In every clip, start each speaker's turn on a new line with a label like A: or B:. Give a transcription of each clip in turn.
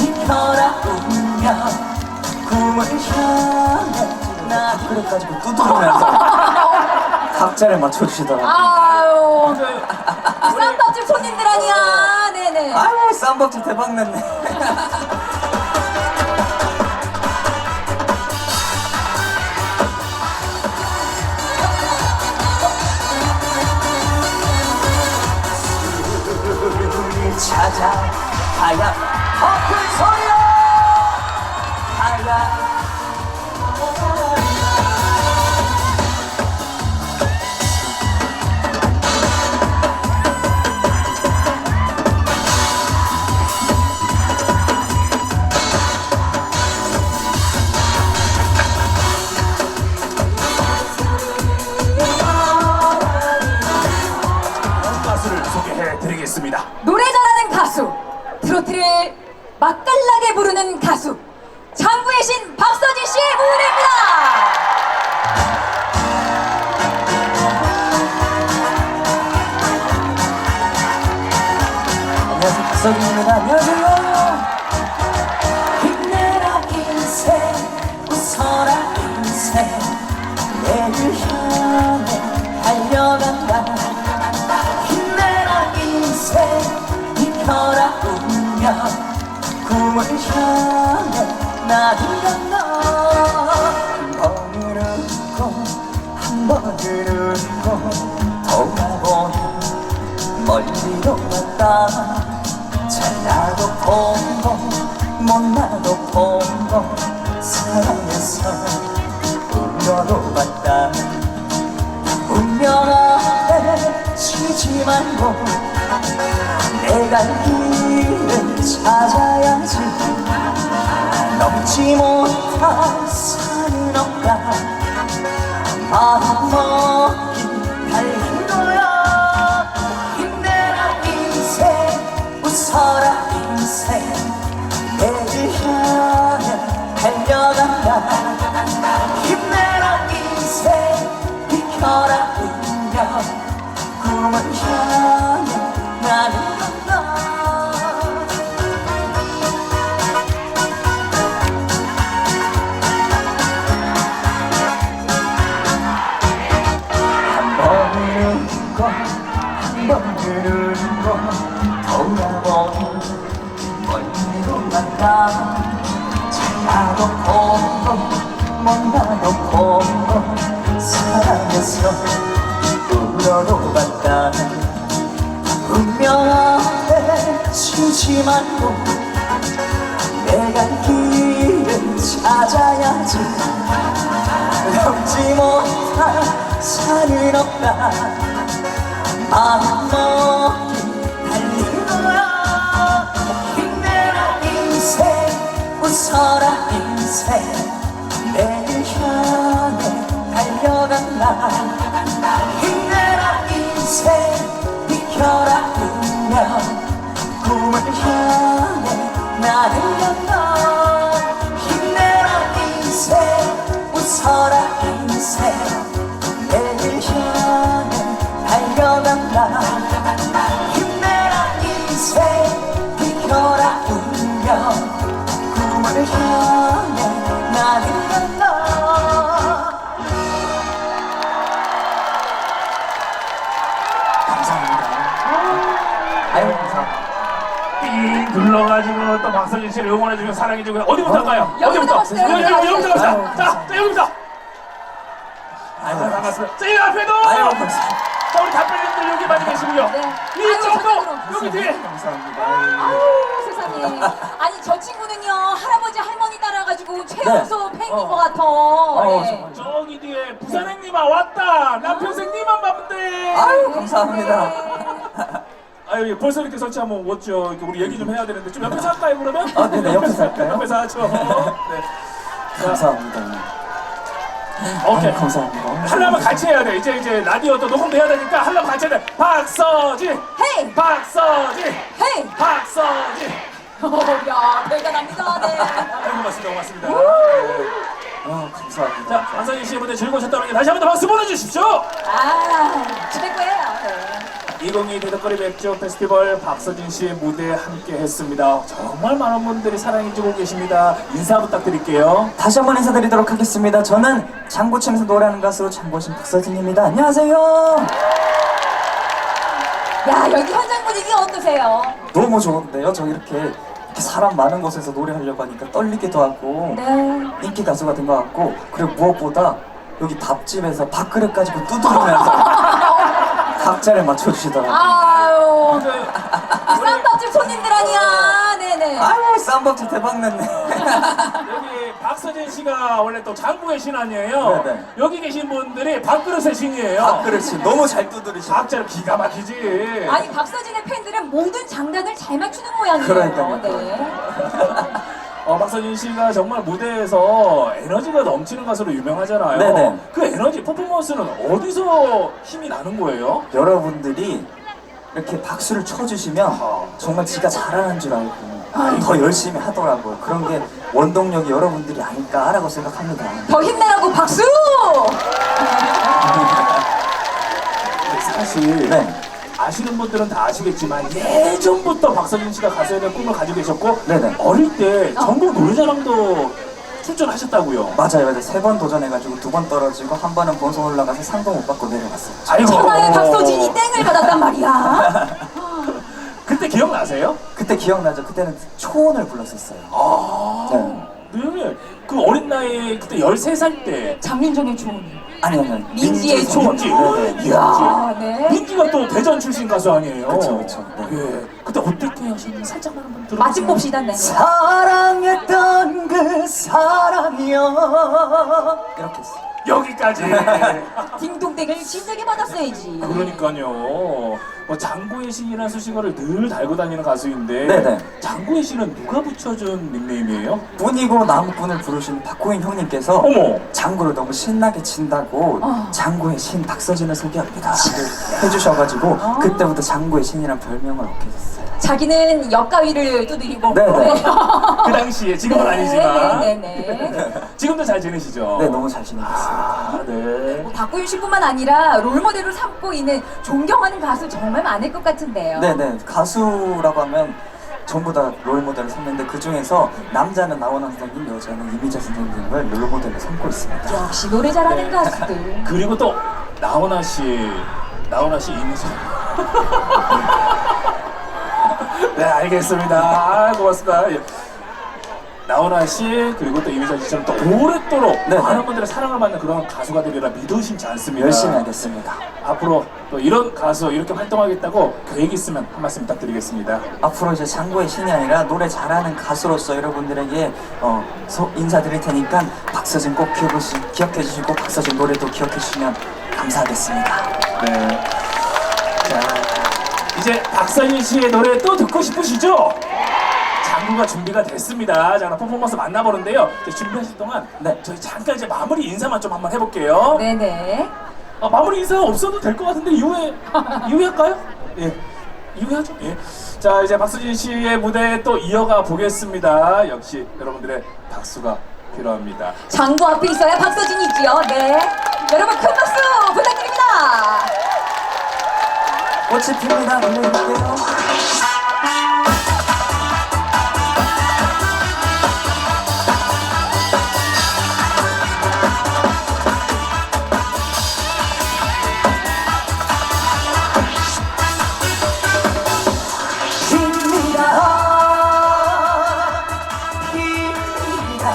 A: 이켜라 운명 꿈을 향해 나 그릇 가지고 두드리면서 박자를 맞춰주시더라고요
B: 아유, 쌈밥집 손님들 아니야. 네네.
A: 아유 쌈밥집 대박 났네 우리 찾아 커플 소리로 가야
C: 가수를
A: 향해 달려간다 힘내라 인생 이겨라 운명 꿈을 향해 나아간다 한번은 웃고 한번은 웃고 돌아보니 멀리도 왔다 잘나도 보고 못나도 보고 사랑해서 울려도 봤다 치지 말고 내가 길을 찾아야지. 넘지 못한 산은 없다 마음 나도 보고 못나도 보고 사랑해서 울어도 봤다 운명 앞에 치지 말고 내가 길을 찾아야지. 넘지 못한 산은 없다. 마음 웃어라 인생. 내일 향해 달려간다 힘내라 인생. 비켜라 운명. 꿈을 향해 나는 간다
C: 눌러가지고 또 박서진 씨를 응원해주고 사랑해주고 어디부터 할까요?
B: 여기부터
C: 어디부터?
B: 갑시다,
C: 여기, 여기, 여기부터
B: 여기부터.
C: 갑시다. 자, 자, 여기부터.
A: 아유
C: 자, 반갑습니다. 자, 이 앞에도.
A: 아유 감사합니다
C: 자, 우리 답변님들 여기 많이 계시고요.
B: 네.
C: 이쪽도
B: 아유, 저쪽으로.
C: 여기 뒤에.
A: 감사합니다
B: 아유, 세상에. 아니, 저 친구는요, 할아버지, 할머니 따라가지고 최연소 팬인 것 같아.
A: 어,
B: 네.
A: 정말.
C: 저기 뒤에 부산행님아 왔다. 남편생님만 봐면 돼.
A: 아유 감사합니다
C: 아유 예, 벌써 이렇게 설치하면 멋져. 이렇게 우리 얘기 좀 해야 되는데 좀 옆에서 할까요 그러면?
A: 아, 네네, 옆에서 할까요?
C: 옆에서 하죠. 네.
A: 감사합니다
C: 오케이.
A: 아유, 감사합니다
C: 하려면 같이 해야 돼. 이제 이제 라디오도 녹음도 해야 되니까 하려면 같이 해야 돼. 박서진,
B: 헤이!
C: 박서진,
B: 헤이!
C: 박서진.
B: 야, 대단합니다. 네.
C: 아이고 고맙습니다, 고맙습니다.
A: 아 감사합니다
C: 자, 한선희 씨 무대 즐거우셨다는 게 다시 한 번 더 박수 보내주십시오.
B: 아. 네.
C: 2022 대덕거리 맥주 페스티벌 박서진 씨의 무대에 함께 했습니다. 정말 많은 분들이 사랑해주고 계십니다. 인사 부탁드릴게요.
A: 다시 한번 인사드리도록 하겠습니다. 저는 장고치면서 노래하는 가수 장고신 박서진입니다. 안녕하세요.
B: 야 여기 현장 분위기 어떠세요?
A: 너무 좋은데요. 저 이렇게, 이렇게 사람 많은 곳에서 노래하려고 하니까 떨리기도 하고
B: 네.
A: 인기 가수가 된 것 같고 그리고 무엇보다 여기 밥집에서 밥그릇 가지고 두드리면서 박자를 맞춰주시더라고요.
B: 아유
C: 그,
B: 쌈밥집 손님들 아니야. 네네.
A: 아유 쌈밥집 대박 냈네.
C: 여기 박서진 씨가 원래 또 장국의 신 아니에요?
A: 네네.
C: 여기 계신 분들이 밥그릇의 신이에요.
A: 밥그릇이 너무 잘 두드리시고
C: 박자를 기가 막히지.
B: 아니 박서진의 팬들은 모든 장단을 잘 맞추는 모양이에요.
A: 그러니까요.
B: 네.
C: 어, 박서진 씨가 정말 무대에서 에너지가 넘치는 가수로 유명하잖아요.
A: 네네.
C: 그 에너지 퍼포먼스는 어디서 힘이 나는 거예요?
A: 여러분들이 이렇게 박수를 쳐주시면 정말 지가 잘하는 줄 알고 더 열심히 하더라고요. 그런 게 원동력이 여러분들이 아닐까라고 생각합니다.
B: 더 힘내라고 박수!
C: 사실
A: 네.
C: 아시는 분들은 다 아시겠지만 예전부터 박서진 씨가 가수에 대한 꿈을 가지고 계셨고
A: 네네.
C: 어릴 때 전국 노래자랑도 출전하셨다고요.
A: 맞아요, 맞아요. 세 번 도전해가지고 두 번 떨어지고 한 번은 본선 올라가서 상도 못 받고 내려갔어요.
C: 아이고.
B: 천하의 박서진이 땡을 받았단 말이야.
C: 그때 기억나세요?
A: 그때 기억나죠? 그때는 초원을 불렀었어요.
C: 아.
A: 네.
C: 네. 그 어린 나이에 그때 13살 때
B: 장윤정의 좋은.
A: 아니, 아니, 아니.
B: 민지의
C: 초원지.
A: 네네.
B: 이야, 네.
C: 민기가 또 대전 출신 가수 아니에요?
A: 그쵸, 그쵸. 네.
C: 예. 그때 어떻게 하셨는지 살짝만 한번 들어.
B: 맛집 봅시다, 네.
A: 사랑했던 그 사람이여 이렇게 했어요.
C: 여기까지.
B: 딩동댕을 진작에 받았어야지.
C: 그러니까요. 뭐 장고의 신이라는 수식어를 늘 달고 다니는 가수인데
A: 네네.
C: 장고의 신은 누가 붙여준 닉네임이에요?
A: 뿐이고 나무꾼을 부르신 박호인 형님께서
C: 어머.
A: 장구를 너무 신나게 친다고
B: 어.
A: 장구의 신 박서진을 소개합니다 하고 해주셔가지고
B: 아.
A: 그때부터 장구의 신이란 별명을 얻게 됐어요.
B: 자기는 역가위를 두드리고.
A: 네 네.
C: 그 당시에 지금은 아니지만
B: 네네네.
C: 지금도 잘 지내시죠?
A: 네, 너무 잘 있어요.
C: 아, 네.
B: 박구윤 씨뿐만 아니라 롤모델로 삼고 있는 존경하는 가수 정말 많을 것 같은데요.
A: 네네 가수라고 하면 전부 다 롤모델을 삼는데 그 중에서 남자는 나원아 선생님, 여자는 이미자 선생님을 롤모델로 삼고 있습니다.
B: 역시 노래 잘하는
C: 네.
B: 가수들.
C: 그리고 또 나훈아 씨, 나훈아 씨. 네, 알겠습니다. 아, 고맙습니다. 예. 나훈아 씨 그리고 또 이미자 씨처럼 또 오랫도록
A: 네,
C: 많은
A: 네.
C: 분들의 사랑을 받는 그런 가수가 되리라 믿으심지 않습니다.
A: 열심히 하겠습니다.
C: 앞으로 또 이런 가수 이렇게 활동하겠다고 계획 있으면 한 말씀 부탁드리겠습니다.
A: 앞으로 이제 장고의 신이 아니라 노래 잘하는 가수로서 여러분들에게 어, 소- 인사드릴 테니까 박서진 꼭 기억해 주시, 기억해주시고 박서진 노래도 기억해 주시면 감사하겠습니다.
C: 네. 자, 이제 박서진 씨의 노래 또 듣고 싶으시죠? 장구가 준비가 됐습니다. 자, 그럼 퍼포먼스 만나보는데요. 이제 준비하실 동안
A: 네.
C: 저희 잠깐 이제 마무리 인사만 좀 한번 해볼게요.
B: 네네.
C: 아, 마무리 인사 없어도 될 것 같은데 이후에 이후에 할까요? 예, 이후에 하죠. 예. 자, 이제 박서진 씨의 무대 또 이어가 보겠습니다. 역시 여러분들의 박수가 필요합니다.
B: 장구 앞에 있어야 박서진이 있지요. 네. 여러분 큰 박수 부탁드립니다.
A: 꽃이 핍니다. 핍니다.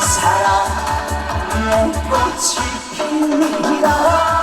A: 사랑의 꽃이 핍니다.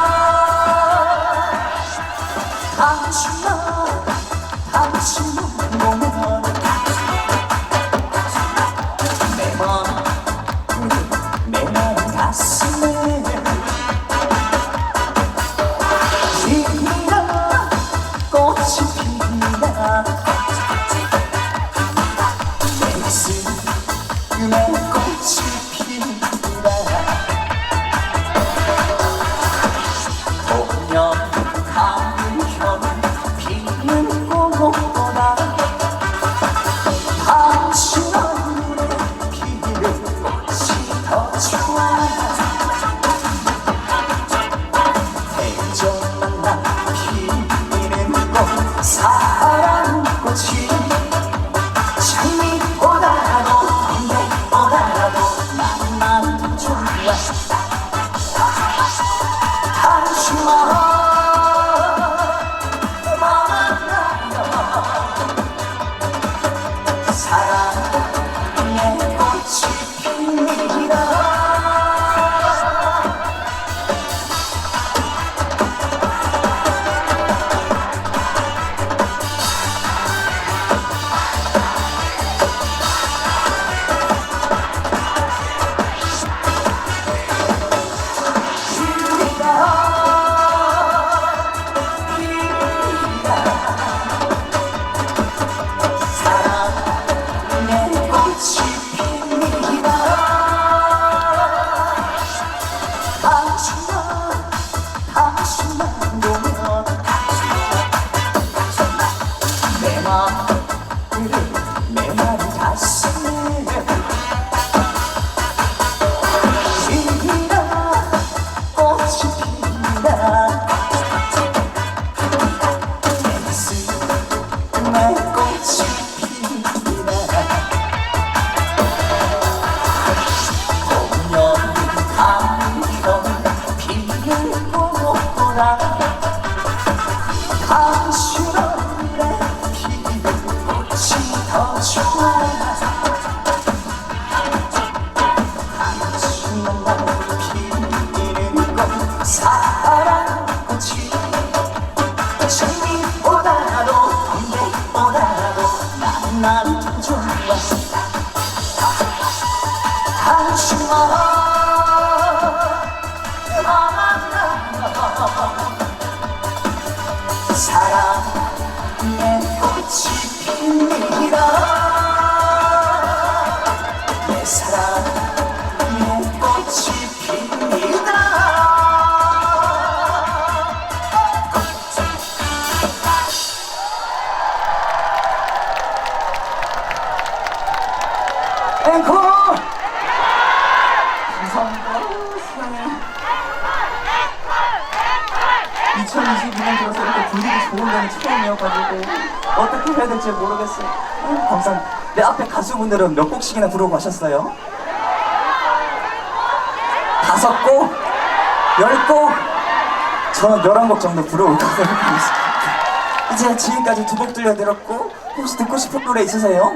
A: 사랑의 꽃이 핍니다 처음이어가지고 어떻게 해야 될지 모르겠어요. 아유, 감사합니다. 내 앞에 가수분들은 몇 곡씩이나 부르고 가셨어요? 다섯 곡? 열 곡? 저는 열한 곡 정도 부르고 가도록 하겠습니다. 이제 지금까지 두 곡 들려드렸고 혹시 듣고 싶은 노래 있으세요?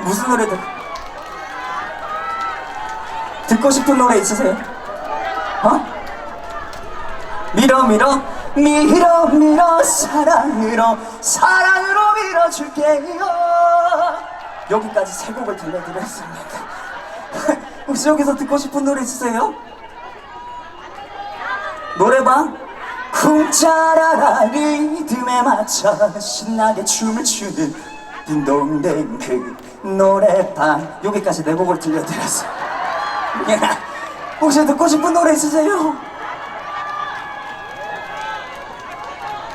A: 무슨 노래 듣... 듣고 싶은 노래 있으세요? 어? 밀어 밀어 밀어 밀어 사랑으로 사랑으로 밀어줄게요. 여기까지 세 곡을 들려드렸습니다. 혹시 여기서 듣고 싶은 노래 있으세요? 노래방? 쿵짜라라 리듬에 맞춰 신나게 춤을 추는 딩동댕 그 노래방. 여기까지 네 곡을 들려드렸어요 혹시 듣고 싶은 노래 있으세요?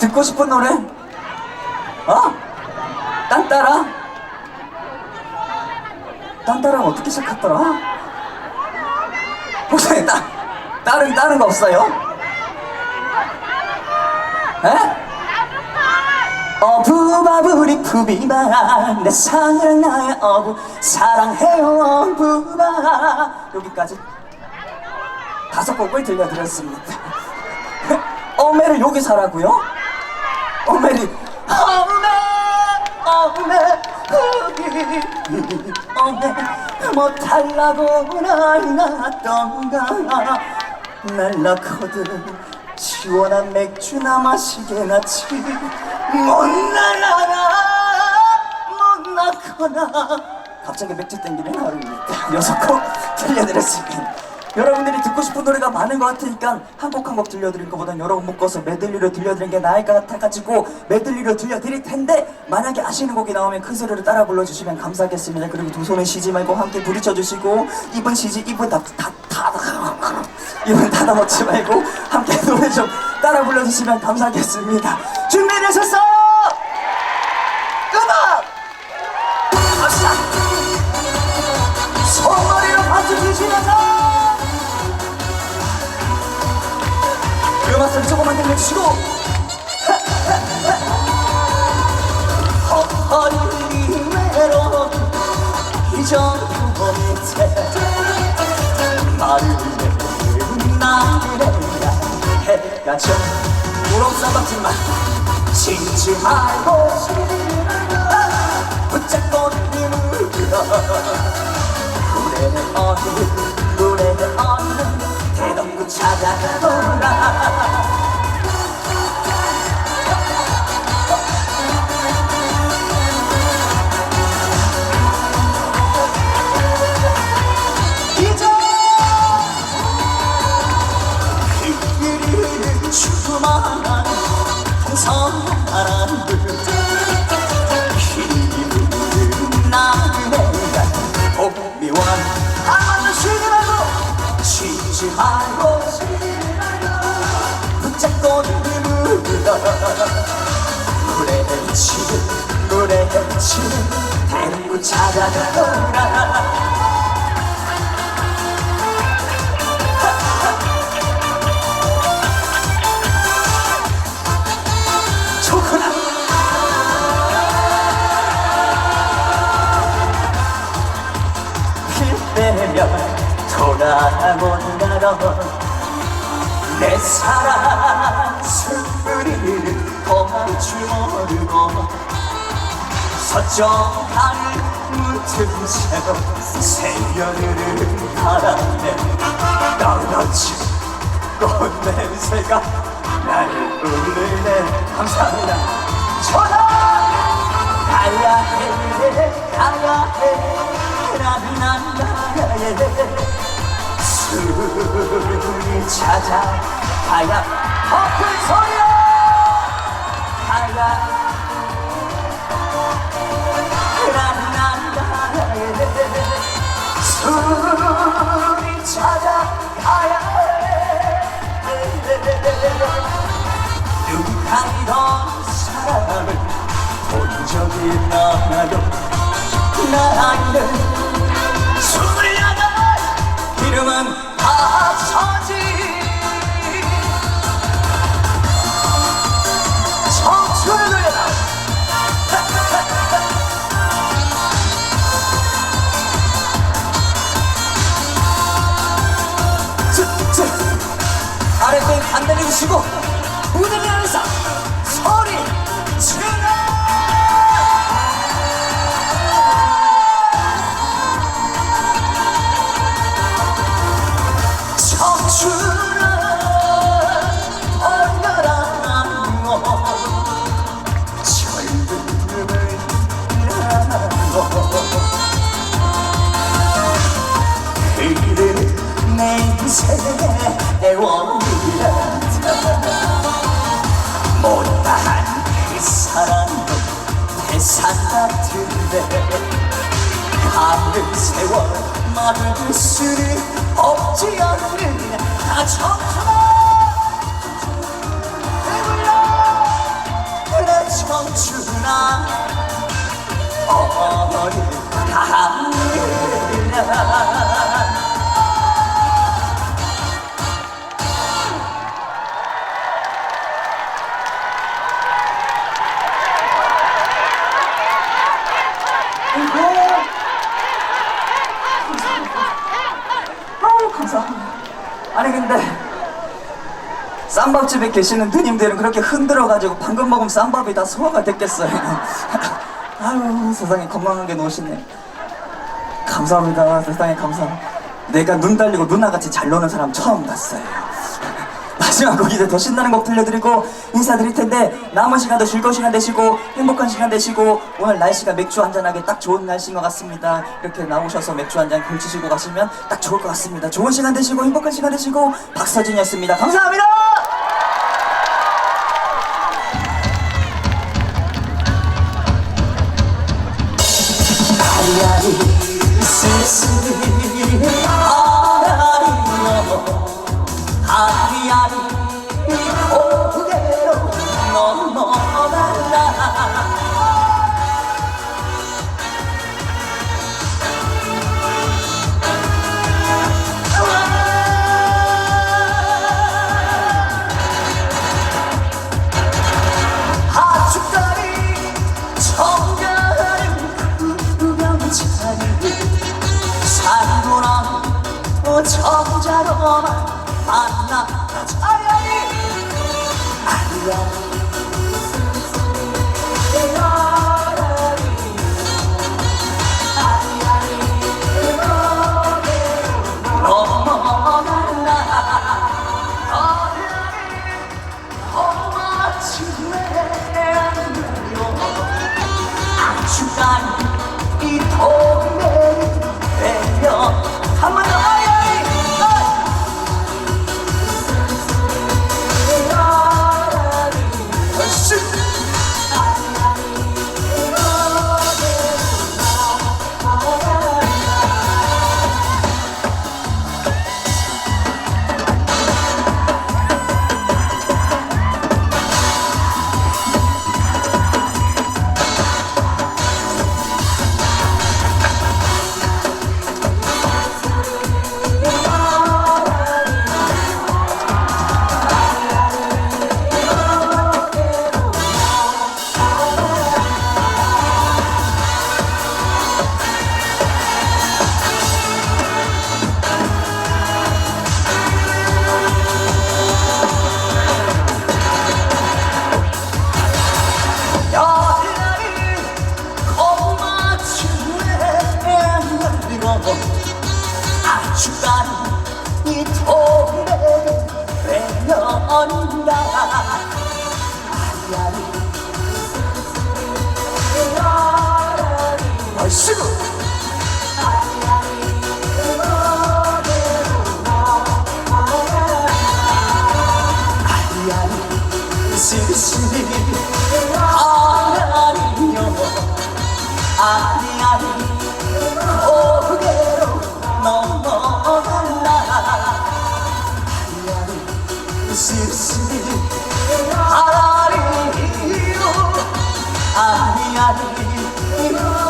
A: 듣고 싶은 노래? 어? 딴따라? 딴따라가 어떻게 시작했더라? 혹시 따, 다른, 다른 거 없어요? 에? 어부바부리 푸비바 내 사랑 나의 어부 사랑해요 어부바 여기까지 다섯 곡을 들려드렸습니다 어메를 여기서 하라고요? 어메리 어메 어메 여기. 어메 못하려고 날 낳았던가. 날 낳거든 시원한 맥주나 마시게 낳지. 못 날아라 못 낳거나. 갑자기 맥주 땡기는 하루입니다. 여섯 곡 들려드렸습니다 여러분들이 듣고 싶은 노래가 많은 것 같으니까 한 곡 한 곡 들려드릴 것보단 여러 곡 묶어서 메들리로 들려드리는 게 나을 것 같아가지고 메들리로 들려드릴 텐데 만약에 아시는 곡이 나오면 큰 소리로 따라 불러주시면 감사하겠습니다 그리고 두 손은 쉬지 말고 함께 부딪혀주시고 입은 쉬지 입은 다다다 입은 닫아놓지 말고 함께 노래 좀 따라 불러주시면 감사하겠습니다 준비되셨어? 음악! 갑시다! 손머리로 박수 주시면서 소리 조금만 들려주시고. 허허리 외로 이 정도 밑에 마르는 나를 해가 져 우렁싸봤지만 쉬지 말고 붙잡고 눈물어 노래는 어느 노래는 어느 대덕 돌아온다던 내 사랑 숨소리를 고맙지 모르고 서쪽 하늘 묻은 채로 새여름을 바라네 떨어진 꽃 냄새가 나를 울리네. 감사합니다. 전화 가야 해 가야 해. 나는 안 가야 해 술이 찾아가야 커플 소리야. 해 술이 찾아가야 해. 눈 감던 사람을 본 적이 있나요? 나는 스물여덟 이름은 무대를 하면서 소리 질러 뭐내 인생의 원 같은데 가는 세월 막을 수는 없지 않는 나 청춘아 배불러. 내 청춘아 어린 하늘아 근데 쌈밥집에 계시는 누님들은 그렇게 흔들어가지고 방금 먹은 쌈밥이 다 소화가 됐겠어요. 아유 세상에 건강하게 노시네. 감사합니다. 세상에 감사합니다. 내가 눈 달리고 누나같이 잘 노는 사람 처음 봤어요. 마지막 곡 이제 더 신나는 곡 들려드리고 인사드릴 텐데 남은 시간도 즐거운 시간 되시고 행복한 시간 되시고 오늘 날씨가 맥주 한잔하기 딱 좋은 날씨인 것 같습니다. 이렇게 나오셔서 맥주 한 잔 걸치시고 가시면 딱 좋을 것 같습니다. 좋은 시간 되시고 행복한 시간 되시고 박서진이었습니다. 감사합니다! 아리아리 쓸쓸 sunshine.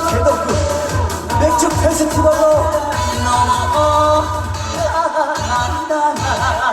A: 개덕구 맥주 페스티벌로 넘어가 나나나